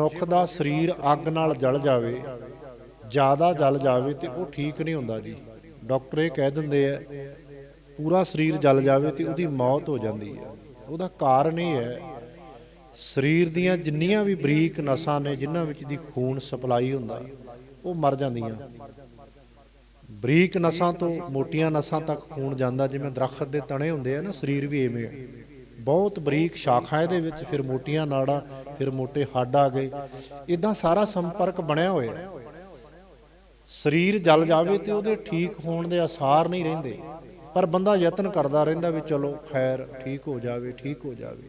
ਮਨੁੱਖ ਦਾ ਸਰੀਰ ਅੱਗ ਨਾਲ ਜਲ ਜਾਵੇ, ਜ਼ਿਆਦਾ ਜਲ ਜਾਵੇ ਤੇ ਉਹ ਠੀਕ ਨਹੀਂ ਹੁੰਦਾ ਜੀ। ਡਾਕਟਰ ਇਹ ਕਹਿ ਦਿੰਦੇ ਆ, ਪੂਰਾ ਸਰੀਰ ਜਲ ਜਾਵੇ ਤੇ ਉਹਦੀ ਮੌਤ ਹੋ ਜਾਂਦੀ ਹੈ ਉਹਦਾ ਕਾਰਨ ਇਹ ਹੈ, ਸਰੀਰ ਦੀਆਂ ਜਿੰਨੀਆਂ ਵੀ ਬਰੀਕ ਨਸਾਂ ਨੇ, ਜਿਨ੍ਹਾਂ ਵਿੱਚ ਦੀ ਖੂਨ ਸਪਲਾਈ ਹੁੰਦਾ, ਉਹ ਮਰ ਜਾਂਦੀਆਂ। ਬਰੀਕ ਨਸਾਂ ਤੋਂ ਮੋਟੀਆਂ ਨਸਾਂ ਤੱਕ ਖੂਨ ਜਾਂਦਾ, ਜਿਵੇਂ ਦਰਖਤ ਦੇ ਤਣੇ ਹੁੰਦੇ ਆ ਨਾ, ਸਰੀਰ ਵੀ ਐਵੇਂ ਹੈ ਬਹੁਤ ਬਰੀਕ ਸ਼ਾਖਾ ਇਹਦੇ ਵਿੱਚ ਫਿਰ ਮੋਟੀਆਂ ਨਾੜਾਂ, ਫਿਰ ਮੋٹے ਹੱਡ ਆ ਗਏ। ਇਦਾਂ ਸਾਰਾ ਸੰਪਰਕ ਬਣਿਆ ਹੋਇਆ ਹੈ। ਸਰੀਰ ਜਲ ਜਾਵੇ ਤੇ ਉਹਦੇ ਠੀਕ ਹੋਣ ਦੇ ਆਸਾਰ ਨਹੀਂ ਰਹਿੰਦੇ। ਪਰ ਬੰਦਾ ਯਤਨ ਕਰਦਾ ਰਹਿੰਦਾ ਵੀ ਚਲੋ, ਖੈਰ, ਠੀਕ ਹੋ ਜਾਵੇ, ਠੀਕ ਹੋ ਜਾਵੇ।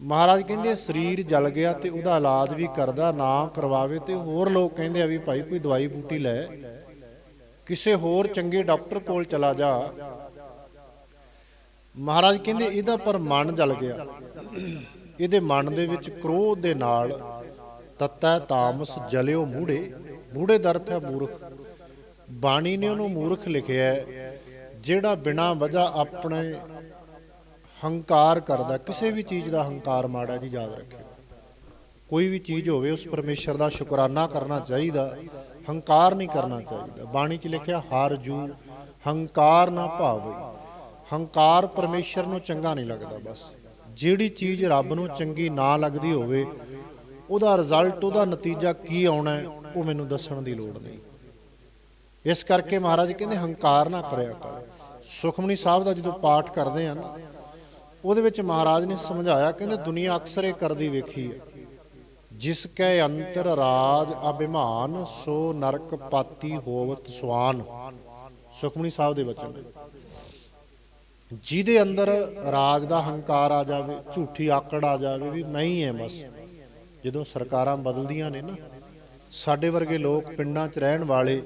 ਮਹਾਰਾਜ ਕਹਿੰਦੇ ਸਰੀਰ ਜਲ ਗਿਆ ਤੇ ਉਹਦਾ ਇਲਾਜ ਵੀ ਕਰਦਾ, ਨਾ ਕਰਵਾਵੇ ਤੇ ਹੋਰ ਲੋਕ ਕਹਿੰਦੇ ਆ ਵੀ ਭਾਈ ਕੋਈ ਦਵਾਈ ਬੂਟੀ ਲੈ। ਕਿਸੇ ਹੋਰ ਚੰਗੇ ਡਾਕਟਰ ਕੋਲ ਚਲਾ ਜਾ। ਮਹਾਰਾਜ ਕਹਿੰਦੇ ਇਹਦਾ ਪਰ ਮਨ ਜਲ ਗਿਆ। ਇਹਦੇ ਮਨ ਦੇ ਵਿੱਚ ਕ੍ਰੋਧ ਦੇ ਨਾਲ ਤਤੈ ਤਾਮਸ ਜਲਿਓ ਮੂੜੇ। ਮੂੜੇ ਦਾ ਅਰਥ ਹੈ ਮੂਰਖ। ਬਾਣੀ ਨੇ ਉਹਨੂੰ ਮੂਰਖ ਲਿਖਿਆ ਜਿਹੜਾ ਬਿਨਾਂ ਵਜ੍ਹਾ ਆਪਣੇ ਹੰਕਾਰ ਕਰਦਾ। ਕਿਸੇ ਵੀ ਚੀਜ਼ ਦਾ ਹੰਕਾਰ ਮਾੜਾ ਜੀ ਯਾਦ ਰੱਖਿਓ। ਕੋਈ ਵੀ ਚੀਜ਼ ਹੋਵੇ, ਉਸ ਪਰਮੇਸ਼ਰ ਦਾ ਸ਼ੁਕਰਾਨਾ ਕਰਨਾ ਚਾਹੀਦਾ। ਹੰਕਾਰ ਨਹੀਂ ਕਰਨਾ ਚਾਹੀਦਾ। ਬਾਣੀ 'ਚ ਲਿਖਿਆ, ਹਰ ਜੂ, ਹੰਕਾਰ ਨਾ ਭਾਵੇ। ਹੰਕਾਰ ਪਰਮੇਸ਼ਰ ਨੂੰ ਚੰਗਾ ਨਹੀਂ ਲੱਗਦਾ, ਬਸ। ਜਿਹੜੀ ਚੀਜ਼ ਰੱਬ ਨੂੰ ਚੰਗੀ ਨਾ ਲੱਗਦੀ ਹੋਵੇ, ਉਹਦਾ ਰਿਜ਼ਲਟ ਉਹਦਾ ਨਤੀਜਾ ਕੀ ਆਉਣਾ ਉਹ ਮੈਨੂੰ ਦੱਸਣ ਦੀ ਲੋੜ ਨਹੀਂ। ਇਸ ਕਰਕੇ ਮਹਾਰਾਜ ਕਹਿੰਦੇ, ਹੰਕਾਰ ਨਾ ਕਰਿਆ ਕਰ। ਸੁਖਮਨੀ ਸਾਹਿਬ ਦਾ ਜਦੋਂ ਪਾਠ ਕਰਦੇ ਆ ਨਾ, ਉਹਦੇ ਵਿੱਚ ਮਹਾਰਾਜ ਨੇ ਸਮਝਾਇਆ, ਕਹਿੰਦੇ ਦੁਨੀਆ ਅਕਸਰ ਇਹ ਕਰਦੀ ਵੇਖੀ ਹੈ। ਜਿਸ ਕੈ ਅੰਤਰ ਰਾਜ ਅਭਿਮਾਨ, ਸੋ ਨਰਕ ਪਾਤੀ ਹੋਵਤ ਸੁਆਨ ਸੁਖਮਨੀ ਸਾਹਿਬ ਦੇ ਬਚਨ ਨੇ। ਜਿਹਦੇ ਅੰਦਰ ਰਾਜ ਦਾ ਹੰਕਾਰ ਆ ਜਾਵੇ, ਝੂਠੀ ਆਕੜ ਆ ਜਾਵੇ, ਵੀ ਮੈਂ ਹੀ ਐ ਬਸ। ਜਦੋਂ ਸਰਕਾਰਾਂ ਬਦਲਦੀਆਂ ਨੇ ਨਾ, ਸਾਡੇ ਵਰਗੇ ਲੋਕ ਪਿੰਡਾਂ 'ਚ ਰਹਿਣ ਵਾਲੇ,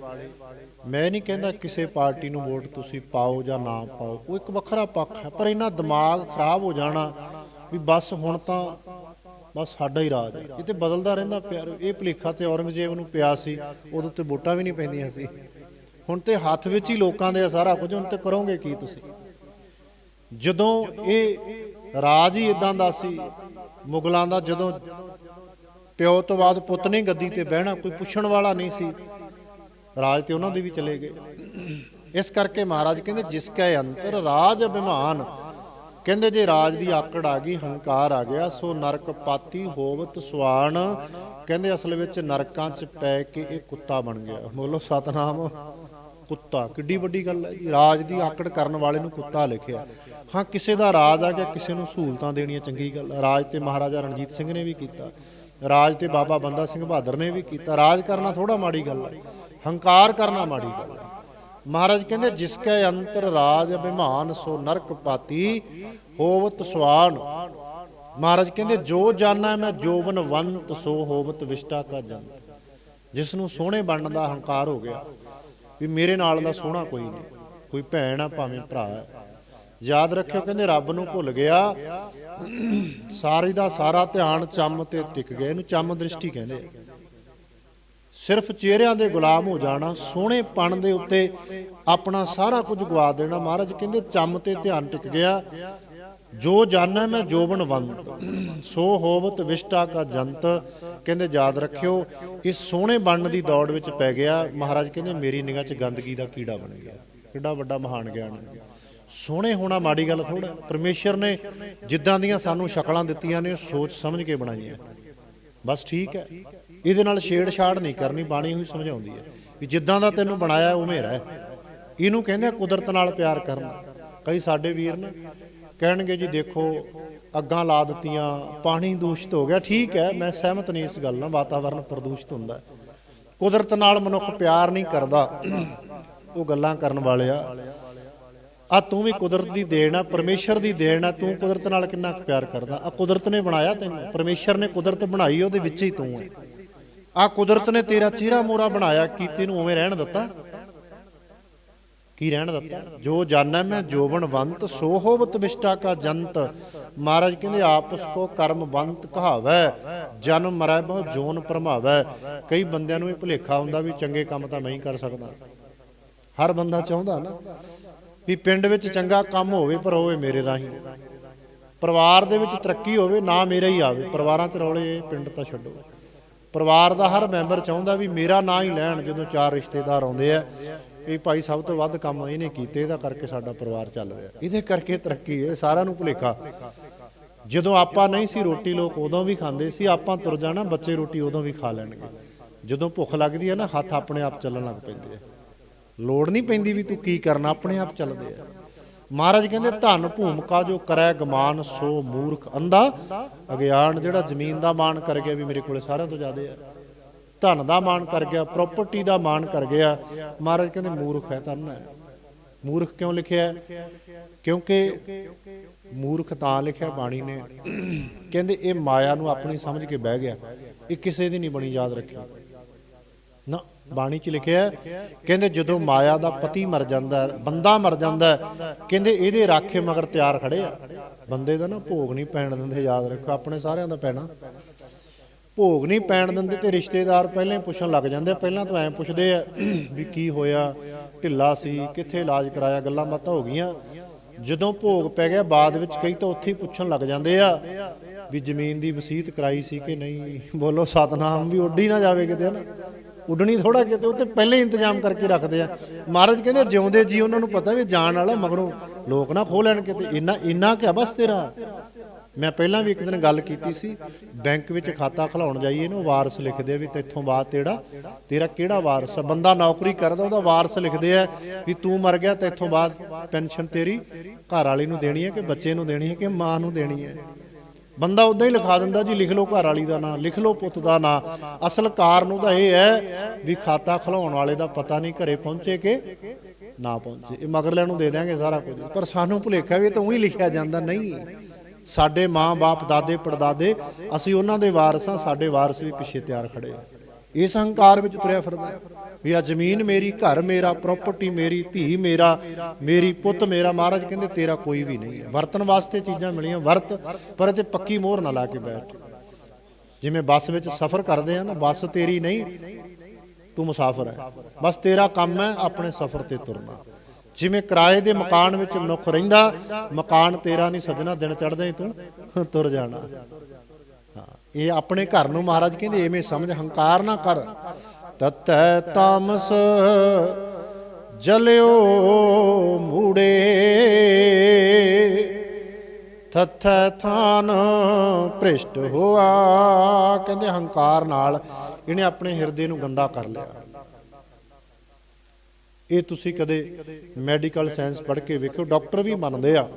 ਮੈਂ ਨਹੀਂ ਕਹਿੰਦਾ ਕਿਸੇ ਪਾਰਟੀ ਨੂੰ ਵੋਟ ਤੁਸੀਂ ਪਾਓ ਜਾਂ ਨਾ ਪਾਓ, ਉਹ ਇੱਕ ਵੱਖਰਾ ਪੱਖ ਹੈ, ਪਰ ਇਹਨਾਂ ਦਿਮਾਗ ਖਰਾਬ ਹੋ ਜਾਣਾ ਵੀ ਬਸ ਹੁਣ ਤਾਂ ਬਸ ਸਾਡਾ ਹੀ ਰਾਜ ਹੈ। ਇਹ ਤੇ ਬਦਲਦਾ ਰਹਿੰਦਾ ਪਿਆਰ ਇਹ ਭਲੇਖਾ ਤੇ ਔਰੰਗਜ਼ੇਬ ਨੂੰ ਪਿਆ ਸੀ, ਉਦੋਂ ਤੇ ਵੋਟਾਂ ਵੀ ਨਹੀਂ ਪੈਂਦੀਆਂ ਸੀ। ਹੁਣ ਤੇ ਹੱਥ ਵਿੱਚ ਹੀ ਲੋਕਾਂ ਦੇ ਆ ਸਾਰਾ ਕੁਝ, ਹੁਣ ਤੇ ਕਰੋਗੇ ਕੀ ਤੁਸੀਂ? ਜਦੋਂ ਇਹ ਰਾਜ ਹੀ ਇਦਾਂ ਦਾ ਸੀ, ਮੁਗਲਾਂ ਦਾ ਜਦੋਂ ਪਿਓ ਤੋਂ ਬਾਅਦ ਪੁੱਤ ਨੇ ਗੱਦੀ ਤੇ ਬਹਿਣਾ, ਕੋਈ ਪੁੱਛਣ ਵਾਲਾ ਨਹੀਂ ਸੀ, ਰਾਜ ਤੇ ਉਹਨਾਂ ਦੇ ਵੀ ਚਲੇ ਗਏ। ਇਸ ਕਰਕੇ ਮਹਾਰਾਜ ਕਹਿੰਦੇ, ਜਿਸ ਕੈ ਅੰਤਰ ਰਾਜ ਅਭਿਮਾਨ, ਕਹਿੰਦੇ ਜੇ ਰਾਜ ਦੀ ਆਕੜ ਆ ਗਈ, ਹੰਕਾਰ ਆ ਗਿਆ, ਸੋ ਨਰਕ ਪਾਤੀ ਹੋਵਤ ਸੁਆਣ, ਕਹਿੰਦੇ ਅਸਲ ਵਿੱਚ ਨਰਕਾਂ 'ਚ ਪੈ ਕੇ ਇਹ ਕੁੱਤਾ ਬਣ ਗਿਆ। ਬੋਲੋ ਸਤਨਾਮ। ਕੁੱਤਾ, ਕਿੱਡੀ ਵੱਡੀ ਗੱਲ ਹੈ ਜੀ। ਰਾਜ ਦੀ ਆਕੜ ਕਰਨ ਵਾਲੇ ਨੂੰ ਕੁੱਤਾ ਲਿਖਿਆ। ਹਾਂ, ਕਿਸੇ ਦਾ ਰਾਜ ਆ ਗਿਆ, ਕਿਸੇ ਨੂੰ ਸਹੂਲਤਾਂ ਦੇਣੀਆਂ ਚੰਗੀ ਗੱਲ ਹੈ। ਰਾਜ ਤੇ ਮਹਾਰਾਜਾ ਰਣਜੀਤ ਸਿੰਘ ਨੇ ਵੀ ਕੀਤਾ। ਰਾਜ ਤੇ ਬਾਬਾ ਬੰਦਾ ਸਿੰਘ ਬਹਾਦਰ ਨੇ ਵੀ ਕੀਤਾ। ਰਾਜ ਕਰਨਾ ਥੋੜਾ ਮਾੜੀ ਗੱਲ ਹੈ। ਹੰਕਾਰ ਕਰਨਾ ਮਾੜੀ ਗੱਲ ਹੈ। ਮਹਾਰਾਜ ਕਹਿੰਦੇ, ਜਿਸ ਕੈ ਅੰਤਰ ਰਾਜ ਅਭਿਮਾਨ, ਸੋ ਨਰਕ ਪਾਤੀ ਹੋਵਤ ਸਵਾਨ। ਮਹਾਰਾਜ ਕਹਿੰਦੇ, ਜੋ ਜਾਣਾ ਮੈਂ ਜੋਵਨਵੰਤ ਸੋ ਹੋਵਤ ਵਿਸ਼ਟਾ ਕਾ ਜੰਤ। ਜਿਸ ਨੂੰ ਸੋਹਣੇ ਬਣਨ ਦਾ ਹੰਕਾਰ ਹੋ ਗਿਆ। ਵੀ ਮੇਰੇ ਨਾਲ ਦਾ ਸੋਹਣਾ ਕੋਈ ਨਹੀਂ। ਕੋਈ ਭੈਣ ਆ, ਭਾਵੇਂ ਭਰਾ ਹੈ ਯਾਦ ਰੱਖਿਓ, ਕਹਿੰਦੇ ਰੱਬ ਨੂੰ ਭੁੱਲ ਗਿਆ, ਸਾਰੀ ਦਾ ਸਾਰਾ ਧਿਆਨ ਚੰਮ ਤੇ ਟਿਕ ਗਿਆ। ਇਹਨੂੰ ਚੰਮ ਦ੍ਰਿਸ਼ਟੀ ਕਹਿੰਦੇ ਆ। ਸਿਰਫ ਚਿਹਰਿਆਂ ਦੇ ਗੁਲਾਮ ਹੋ ਜਾਣਾ, ਸੋਹਣੇ ਪਣ ਦੇ ਉੱਤੇ ਆਪਣਾ ਸਾਰਾ ਕੁਝ ਗਵਾ ਦੇਣਾ। ਮਹਾਰਾਜ ਕਹਿੰਦੇ ਚੰਮ ਤੇ ਧਿਆਨ ਟਿਕ ਗਿਆ। ਜੋ ਜਾਣੈ ਮੈਂ ਜੋਬਨਵੰਤ ਸੋ ਹੋਵਤ ਵਿਸ਼ਟਾ ਕਾ ਜੰਤ, ਕਹਿੰਦੇ ਯਾਦ ਰੱਖਿਓ, ਇਸ ਸੋਹਣੇ ਬਣਨ ਦੀ ਦੌੜ ਵਿੱਚ ਪੈ ਗਿਆ, ਮਹਾਰਾਜ ਕਹਿੰਦੇ ਮੇਰੀ ਨਿਗਾਹ 'ਚ ਗੰਦਗੀ ਦਾ ਕੀੜਾ ਬਣ ਗਿਆ। ਕਿੱਡਾ ਵੱਡਾ ਮਹਾਨ ਗਿਆਨ ਸੋਹਣੇ ਹੋਣਾ ਮਾੜੀ ਗੱਲ ਥੋੜਾ ਪਰਮੇਸ਼ਰ ਨੇ ਜਿੱਦਾਂ ਦੀਆਂ ਸਾਨੂੰ ਸ਼ਕਲਾਂ ਦਿੱਤੀਆਂ ਨੇ ਸੋਚ ਸਮਝ ਕੇ ਬਣਾਈਆਂ। ਬਸ ਠੀਕ ਹੈ। ਇਹਦੇ ਨਾਲ ਛੇੜਛਾੜ ਨਹੀਂ ਕਰਨੀ, ਬਾਣੀ ਹੋਈ ਸਮਝਾਉਂਦੀ ਹੈ ਵੀ ਜਿੱਦਾਂ ਦਾ ਤੈਨੂੰ ਬਣਾਇਆ, ਉਵੇਂ ਰਹਿ। ਇਹਨੂੰ ਕਹਿੰਦੇ ਕੁਦਰਤ ਨਾਲ ਪਿਆਰ ਕਰਨਾ। ਕਈ ਸਾਡੇ ਵੀਰ ਨੇ ਕਹਿਣਗੇ ਜੀ ਦੇਖੋ, ਅੱਗਾਂ ਲਾ ਦਿੱਤੀਆਂ, ਪਾਣੀ ਦੂਸ਼ਿਤ ਹੋ ਗਿਆ। ਠੀਕ ਹੈ, ਮੈਂ ਸਹਿਮਤ ਨਹੀਂ ਇਸ ਗੱਲ ਨਾਲ ਵਾਤਾਵਰਣ ਪ੍ਰਦੂਸ਼ਿਤ ਹੁੰਦਾ ਕੁਦਰਤ ਨਾਲ ਮਨੁੱਖ ਪਿਆਰ ਨਹੀਂ ਕਰਦਾ। ਉਹ ਗੱਲਾਂ ਕਰਨ ਵਾਲੇ ਆ। ਤੂੰ ਵੀ ਕੁਦਰਤ ਦੀ ਦੇਣ ਆ, ਪਰਮੇਸ਼ਰ ਦੀ ਦੇਣ ਆ, ਤੂੰ ਕੁਦਰਤ ਨਾਲ ਕਿੰਨਾ ਕੁ ਪਿਆਰ ਕਰਦਾ। ਆ ਕੁਦਰਤ ਨੇ ਬਣਾਇਆ ਤੈਨੂੰ, ਪਰਮੇਸ਼ਰ ਨੇ ਕੁਦਰਤ ਬਣਾਈ, ਉਹਦੇ ਵਿੱਚ ਹੀ ਤੂੰ ਹੈ। ਆ ਕੁਦਰਤ ਨੇ ਤੇਰਾ ਚਿਹਰਾ ਮੋਰਾ ਬਣਾਇਆ, ਕੀ ਨੂੰ ਉਵੇਂ ਰਹਿਣ ਦਿੱਤਾ? ਕੀ ਰਹਿਣ ਦਿੱਤਾ? ਜੋ ਜਾਣੈ ਮੈਂ ਜੋਬਨਵੰਤ ਸੋ ਹੋਵਤ ਵਿਸ਼ਟਾ ਕਾ ਜੰਤ। ਮਹਾਰਾਜ ਕਹਿੰਦੇ ਆਪਸ ਕੋ ਕਰਮਵੰਤ ਕਹਾਵੈ ਜਨਮ ਮਰੈ ਬਹੁ ਜੋਨ ਭਰਮਾਵੈ ਕਈ ਬੰਦਿਆਂ ਨੂੰ ਇਹ ਭੁਲੇਖਾ ਹੁੰਦਾ ਵੀ ਚੰਗੇ ਕੰਮ ਤਾਂ ਮੈਂ ਹੀ ਕਰ ਸਕਦਾ। ਹਰ ਬੰਦਾ ਚਾਹੁੰਦਾ ਨਾ ਵੀ ਪਿੰਡ ਵਿੱਚ ਚੰਗਾ ਕੰਮ ਹੋਵੇ, ਪਰ ਹੋਵੇ ਮੇਰੇ ਰਾਹੀਂ। ਪਰਿਵਾਰ ਦੇ ਵਿੱਚ ਤਰੱਕੀ ਹੋਵੇ, ਨਾ ਮੇਰਾ ਹੀ ਆਵੇ। ਪਰਿਵਾਰਾਂ 'ਚ ਰੌਲੇ, ਪਿੰਡ ਤਾਂ ਛੱਡੋ। ਪਰਿਵਾਰ ਦਾ ਹਰ ਮੈਂਬਰ ਚਾਹੁੰਦਾ ਵੀ ਮੇਰਾ ਨਾਂ ਹੀ ਲੈਣ, ਜਦੋਂ ਚਾਰ ਰਿਸ਼ਤੇਦਾਰ ਆਉਂਦੇ ਆ। ਵੀ ਭਾਈ ਸਭ ਤੋਂ ਵੱਧ ਕੰਮ ਇਹਨੇ ਕੀਤੇ, ਇਹਦਾ ਕਰਕੇ ਸਾਡਾ ਪਰਿਵਾਰ ਚੱਲ ਰਿਹਾ। ਇਹਦੇ ਕਰਕੇ ਤਰੱਕੀ ਹੈ ਸਾਰਿਆਂ ਨੂੰ ਭੁਲੇਖਾ। ਜਦੋਂ ਆਪਾਂ ਨਹੀਂ ਸੀ ਰੋਟੀ, ਲੋਕ ਉਦੋਂ ਵੀ ਖਾਂਦੇ ਸੀ, ਆਪਾਂ ਤੁਰ ਜਾਣਾ, ਬੱਚੇ ਰੋਟੀ ਉਦੋਂ ਵੀ ਖਾ ਲੈਣਗੇ। ਜਦੋਂ ਭੁੱਖ ਲੱਗਦੀ ਹੈ ਨਾ, ਹੱਥ ਆਪਣੇ ਆਪ ਚੱਲਣ ਲੱਗ ਪੈਂਦੇ ਆ। ਲੋੜ ਨਹੀਂ ਪੈਂਦੀ ਵੀ ਤੂੰ ਕੀ ਕਰਨਾ, ਆਪਣੇ ਆਪ ਚੱਲਦੇ ਆ। ਮਹਾਰਾਜ ਕਹਿੰਦੇ, ਧਨ ਭੂਮਿਕਾ ਜੋ ਕਰੈ, ਗਮਾਨ, ਸੋ ਮੂਰਖ, ਅੰਧਾ, ਅਗਿਆਨ, ਜਿਹੜਾ ਜ਼ਮੀਨ ਦਾ ਮਾਣ ਕਰ ਗਿਆ ਵੀ ਮੇਰੇ ਕੋਲੇ ਸਾਰਿਆਂ ਤੋਂ ਜ਼ਿਆਦਾ ਆ ਧਨ ਦਾ ਮਾਣ ਕਰ ਗਿਆ ਪ੍ਰਾਪਰਟੀ ਦਾ ਮਾਣ ਕਰ ਗਿਆ। ਮਹਾਰਾਜ ਕਹਿੰਦੇ, ਮੂਰਖ ਹੈ ਧਨ ਹੈ। ਮੂਰਖ ਕਿਉਂ ਲਿਖਿਆ ਕਿਉਂਕਿ ਮੂਰਖ ਤਾਂ ਲਿਖਿਆ, ਬਾਣੀ ਨੇ। ਕਹਿੰਦੇ, ਇਹ ਮਾਇਆ ਨੂੰ ਆਪਣੀ ਸਮਝ ਕੇ ਬਹਿ ਗਿਆ। ਇਹ ਕਿਸੇ ਦੀ ਨਹੀਂ ਬਣੀ, ਯਾਦ ਰੱਖਿਓ। ਨਾ, ਬਾਣੀ 'ਚ ਲਿਖਿਆ ਕਹਿੰਦੇ, ਜਦੋਂ ਮਾਇਆ ਦਾ ਪਤੀ ਮਰ ਜਾਂਦਾ ਬੰਦਾ ਮਰ ਜਾਂਦਾ ਕਹਿੰਦੇ, ਇਹਦੇ ਰਾਖੇ ਮਗਰ ਤਿਆਰ ਖੜੇ ਆ। ਬੰਦੇ ਦਾ ਨਾ ਭੋਗ ਨਹੀਂ ਪੈਣ ਦਿੰਦੇ, ਯਾਦ ਰੱਖੋ ਆਪਣੇ ਸਾਰਿਆਂ ਦਾ ਪੈਣਾ। ਭੋਗ ਨਹੀਂ ਪੈਣ ਦਿੰਦੇ ਤੇ ਰਿਸ਼ਤੇਦਾਰ ਪਹਿਲਾਂ ਪੁੱਛਣ ਲੱਗ ਜਾਂਦੇ ਆ। ਪਹਿਲਾਂ ਤਾਂ ਐਂ ਪੁੱਛਦੇ ਆ ਵੀ ਕੀ ਹੋਇਆ, ਢਿੱਲਾ ਸੀ, ਕਿੱਥੇ ਇਲਾਜ ਕਰਾਇਆ, ਗੱਲਾਂ ਬਾਤਾਂ ਹੋ ਗਈਆਂ। ਜਦੋਂ ਭੋਗ ਪੈ ਗਿਆ ਬਾਅਦ ਵਿੱਚ ਕਈ ਤਾਂ ਉੱਥੇ ਹੀ ਪੁੱਛਣ ਲੱਗ ਜਾਂਦੇ ਆ ਵੀ ਜ਼ਮੀਨ ਦੀ ਵਸੀਅਤ ਕਰਾਈ ਸੀ ਕਿ ਨਹੀਂ? ਬੋਲੋ ਸਤਨਾਮ ਵੀ ਉੱਡੀ ਨਾ ਜਾਵੇ ਕਿਤੇ ਨਾ। ਉੱਡਣੀ ਥੋੜਾ ਕਿਤੇ ਉੱਤੇ ਪਹਿਲੇ ਹੀ ਇੰਤਜ਼ਾਮ ਕਰਕੇ ਰੱਖਦੇ ਆ। ਮਹਾਰਾਜ ਕਹਿੰਦੇ ਜਿਉਂਦੇ ਜੀ ਉਹਨਾਂ ਨੂੰ ਪਤਾ ਵੀ ਜਾਣ ਵਾਲਾ ਮਗਰੋਂ ਲੋਕ ਨਾ ਖੋ ਲੈਣ ਕਿਤੇ। ਇੰਨਾ ਇੰਨਾ ਕਿਆ ਬਸ ਤੇਰਾ? ਮੈਂ ਪਹਿਲਾਂ ਵੀ ਇੱਕ ਦਿਨ ਗੱਲ ਕੀਤੀ ਸੀ, ਬੈਂਕ ਵਿੱਚ ਖਾਤਾ ਖਲਾਉਣ ਜਾਈਏ ਨਾ ਵਾਰਸ ਲਿਖਦੇ ਆ ਵੀ ਤੇਥੋਂ ਬਾਅਦ ਤੇਰਾ ਤੇਰਾ ਕਿਹੜਾ ਵਾਰਸ ਆ? ਬੰਦਾ ਨੌਕਰੀ ਕਰਦਾ, ਉਹਦਾ ਵਾਰਸ ਲਿਖਦੇ ਆ ਵੀ ਤੂੰ ਮਰ ਗਿਆ, ਤੇਥੋਂ ਬਾਅਦ ਪੈਨਸ਼ਨ ਤੇਰੀ ਘਰ ਵਾਲੀ ਨੂੰ ਦੇਣੀ ਹੈ ਕਿ ਬੱਚੇ ਨੂੰ ਦੇਣੀ ਹੈ ਕਿ ਮਾਂ ਨੂੰ ਦੇਣੀ ਹੈ? ਬੰਦਾ ਉਦਾਂ ਹੀ ਲਿਖਾ ਦਿੰਦਾ ਜੀ, ਲਿਖ ਲਓ ਘਰ ਵਾਲੀ ਦਾ ਨਾਂ, ਲਿਖ ਲਓ ਪੁੱਤ ਦਾ ਨਾਂ। ਅਸਲ ਕਾਰਨ ਉਹਦਾ ਇਹ ਹੈ ਵੀ ਖਾਤਾ ਖਲਾਉਣ ਵਾਲੇ ਦਾ ਪਤਾ ਨਹੀਂ ਘਰੇ ਪਹੁੰਚੇ ਕਿ ਨਾ ਪਹੁੰਚੇ। ਇਹ ਮਗਰਲਿਆਂ ਨੂੰ ਦੇ ਦਿਆਂਗੇ ਸਾਰਾ ਕੁਝ। ਪਰ ਸਾਨੂੰ ਭੁਲੇਖਾ ਵੀ ਤਾਂ ਉਹੀ ਲਿਖਿਆ ਜਾਂਦਾ, ਨਹੀਂ। ਸਾਡੇ ਮਾਂ-ਬਾਪ ਦਾਦੇ, ਪੜਦਾਦੇ, ਅਸੀਂ ਉਹਨਾਂ ਦੇ ਵਾਰਸ ਹਾਂ ਸਾਡੇ ਵਾਰਸ ਵੀ ਪਿੱਛੇ ਤਿਆਰ ਖੜੇ ਆ। ਇਸ ਹੰਕਾਰ ਵਿੱਚ ਤੁਰਿਆ ਫਿਰਦਾ ਵੀ ਆ ਜ਼ਮੀਨ ਮੇਰੀ, ਘਰ ਮੇਰਾ ਪ੍ਰਾਪਰਟੀ ਮੇਰੀ, ਧੀ ਮੇਰਾ, ਮੇਰੀ ਪੁੱਤ ਮੇਰਾ, ਮਹਾਰਾਜ ਕਹਿੰਦੇ ਤੇਰਾ ਕੋਈ ਵੀ ਨਹੀਂ ਹੈ। ਵਰਤਨ ਵਾਸਤੇ ਚੀਜ਼ਾਂ ਮਿਲੀਆਂ, ਵਰਤ, ਪਰ ਇਹ ਤੇ ਪੱਕੀ ਮੋਹਰ ਨਾ ਲਾ ਕੇ ਬੈਠ। ਜਿਵੇਂ ਬੱਸ ਵਿੱਚ ਸਫ਼ਰ ਕਰਦੇ ਆ ਨਾ, ਬੱਸ ਤੇਰੀ ਨਹੀਂ, ਤੂੰ ਮੁਸਾਫਰ ਹੈ। ਬਸ ਤੇਰਾ ਕੰਮ ਹੈ ਆਪਣੇ ਸਫ਼ਰ ਤੇ ਤੁਰਨਾ। ਜਿਵੇਂ ਕਿਰਾਏ ਦੇ ਮਕਾਨ ਵਿੱਚ ਮਨੁੱਖ ਰਹਿੰਦਾ, ਮਕਾਨ ਤੇਰਾ ਨਹੀਂ ਸਜਣਾ, ਦਿਨ ਚੜਦਾ ਹੀ ਤੂੰ ਤੁਰ ਜਾਣਾ। ਹਾਂ, ਇਹ ਆਪਣੇ ਘਰ ਨੂੰ ਮਹਾਰਾਜ ਕਹਿੰਦੇ, ਐਵੇਂ ਸਮਝ, ਹੰਕਾਰ ਨਾ ਕਰ। ਤਤੈ ਤਾਮਸ ਜਲਿਓ ਮੂੜੇ ਤਥੈ ਥਾਨ ਭ੍ਰਿਸ਼ਟ ਹੋਆ। ਕਹਿੰਦੇ ਹੰਕਾਰ ਨਾਲ ਇਹਨੇ ਆਪਣੇ ਹਿਰਦੇ ਨੂੰ ਗੰਦਾ ਕਰ ਲਿਆ। ਇਹ ਤੁਸੀਂ ਕਦੇ ਮੈਡੀਕਲ ਸਾਇੰਸ ਪੜ੍ਹ ਕੇ ਵੇਖੋ ਡਾਕਟਰ ਵੀ ਮੰਨਦੇ ਆ।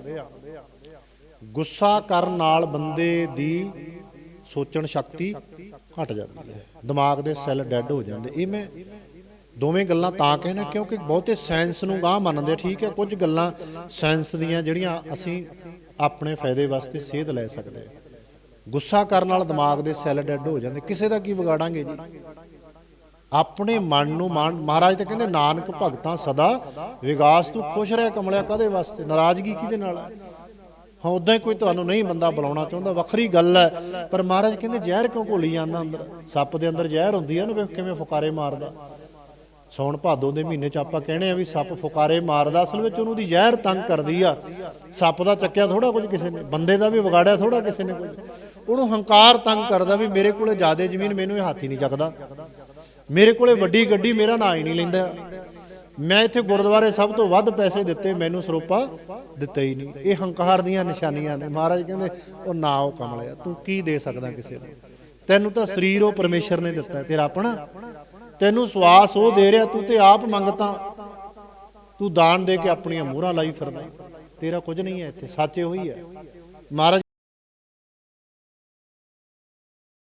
ਗੁੱਸਾ ਕਰਨ ਨਾਲ ਬੰਦੇ ਦੀ ਸੋਚਣ ਸ਼ਕਤੀ ਘਟ ਜਾਂਦੀ ਹੈ। ਦਿਮਾਗ ਦੇ ਸੈੱਲ ਡੈੱਡ ਹੋ ਜਾਂਦੇ। ਇਹ ਮੈਂ ਦੋਵੇਂ ਗੱਲਾਂ ਤਾਂ ਕਹਿਣਾ, ਕਿਉਂਕਿ ਬਹੁਤੇ ਸਾਇੰਸ ਨੂੰ ਗਾਹ ਮੰਨਦੇ, ਠੀਕ ਹੈ, ਕੁਝ ਗੱਲਾਂ ਸਾਇੰਸ ਦੀਆਂ ਜਿਹੜੀਆਂ ਅਸੀਂ ਆਪਣੇ ਫਾਇਦੇ ਵਾਸਤੇ ਸੇਧ ਲੈ ਸਕਦੇ ਹਾਂ। ਗੁੱਸਾ ਕਰਨ ਨਾਲ ਦਿਮਾਗ ਦੇ ਸੈੱਲ ਡੈੱਡ ਹੋ ਜਾਂਦੇ। ਕਿਸੇ ਦਾ ਕੀ ਵਿਗਾੜਾਂਗੇ ਜੀ? ਆਪਣੇ ਮਨ ਨੂੰ ਮਾਨ ਮਹਾਰਾਜ ਤਾਂ ਕਹਿੰਦੇ, ਨਾਨਕ ਭਗਤਾਂ ਸਦਾ ਵਿਗਾਸ ਤੂੰ ਖੁਸ਼ ਰਹਿ ਕਮਲਿਆ ਕਦੇ ਵਾਸਤੇ? ਨਾਰਾਜ਼ਗੀ ਕਿਹਦੇ ਨਾਲ ਹੈ ਹਾਂ ਉਦਾਂ ਹੀ ਕੋਈ ਤੁਹਾਨੂੰ ਨਹੀਂ ਬੰਦਾ ਬੁਲਾਉਣਾ ਚਾਹੁੰਦਾ, ਵੱਖਰੀ ਗੱਲ ਹੈ। ਪਰ ਮਹਾਰਾਜ ਕਹਿੰਦੇ, ਜ਼ਹਿਰ ਕਿਉਂ ਘੋਲੀ ਜਾਂਦਾ ਅੰਦਰ? ਸੱਪ ਦੇ ਅੰਦਰ ਜ਼ਹਿਰ ਹੁੰਦੀ ਹੈ ਨਾ ਵੇਖ ਕਿਵੇਂ ਫੁਕਾਰੇ ਮਾਰਦਾ? ਸੌਣ ਭਾਦੋ ਦੇ ਮਹੀਨੇ ਚ ਆਪਾਂ ਕਹਿੰਦੇ ਆ ਵੀ ਸੱਪ ਫੁਕਾਰੇ ਮਾਰਦਾ, ਅਸਲ ਵਿੱਚ ਉਹਨੂੰ ਦੀ ਜ਼ਹਿਰ ਤੰਗ ਕਰਦੀ ਆ। ਸੱਪ ਦਾ ਚੱਕਿਆ ਥੋੜਾ ਕੁਝ ਕਿਸੇ ਨੇ, ਬੰਦੇ ਦਾ ਵੀ ਵਿਗਾੜਿਆ ਥੋੜਾ ਕਿਸੇ ਨੇ ਕੁਝ। ਉਹਨੂੰ ਹੰਕਾਰ ਤੰਗ ਕਰਦਾ ਵੀ ਮੇਰੇ ਕੋਲੇ ਜ਼ਿਆਦਾ ਜ਼ਮੀਨ, ਮੈਨੂੰ ਇਹ ਹੱਥ ਹੀ ਨਹੀਂ ਚੱਕਦਾ। ਮੇਰੇ ਕੋਲੇ ਵੱਡੀ ਗੱਡੀ ਮੇਰਾ ਨਾਂ ਹੀ ਨਹੀਂ ਲੈਂਦਾ। ਮੈਂ ਇੱਥੇ ਗੁਰਦੁਆਰੇ ਸਭ ਤੋਂ ਵੱਧ ਪੈਸੇ ਦਿੱਤੇ, ਮੈਨੂੰ ਸਰੋਪਾ ਦਿੱਤਾ ਹੀ ਨਹੀਂ। ਇਹ ਹੰਕਾਰ ਦੀਆਂ ਨਿਸ਼ਾਨੀਆਂ ਨੇ। ਮਹਾਰਾਜ ਕਹਿੰਦੇ, ਉਹ ਨਾ ਉਹ ਕਮਲਿਆ ਤੂੰ ਕੀ ਦੇ ਸਕਦਾ ਕਿਸੇ ਨੂੰ? ਤੈਨੂੰ ਤਾਂ ਸਰੀਰ ਉਹ ਪਰਮੇਸ਼ਰ ਨੇ ਦਿੱਤਾ, ਤੇਰਾ ਆਪਣਾ। ਤੈਨੂੰ ਸਵਾਸ ਉਹ ਦੇ ਰਿਹਾ, ਤੂੰ ਤੇ ਆਪ ਮੰਗਤਾ। ਤੂੰ ਦਾਨ ਦੇ ਕੇ ਆਪਣੀਆਂ ਮੋਹਰਾਂ ਲਾਈ ਫਿਰਦਾ। ਤੇਰਾ ਕੁਝ ਨਹੀਂ ਹੈ ਇੱਥੇ, ਸੱਚ ਇਹੋ ਹੈ। ਮਹਾਰਾਜ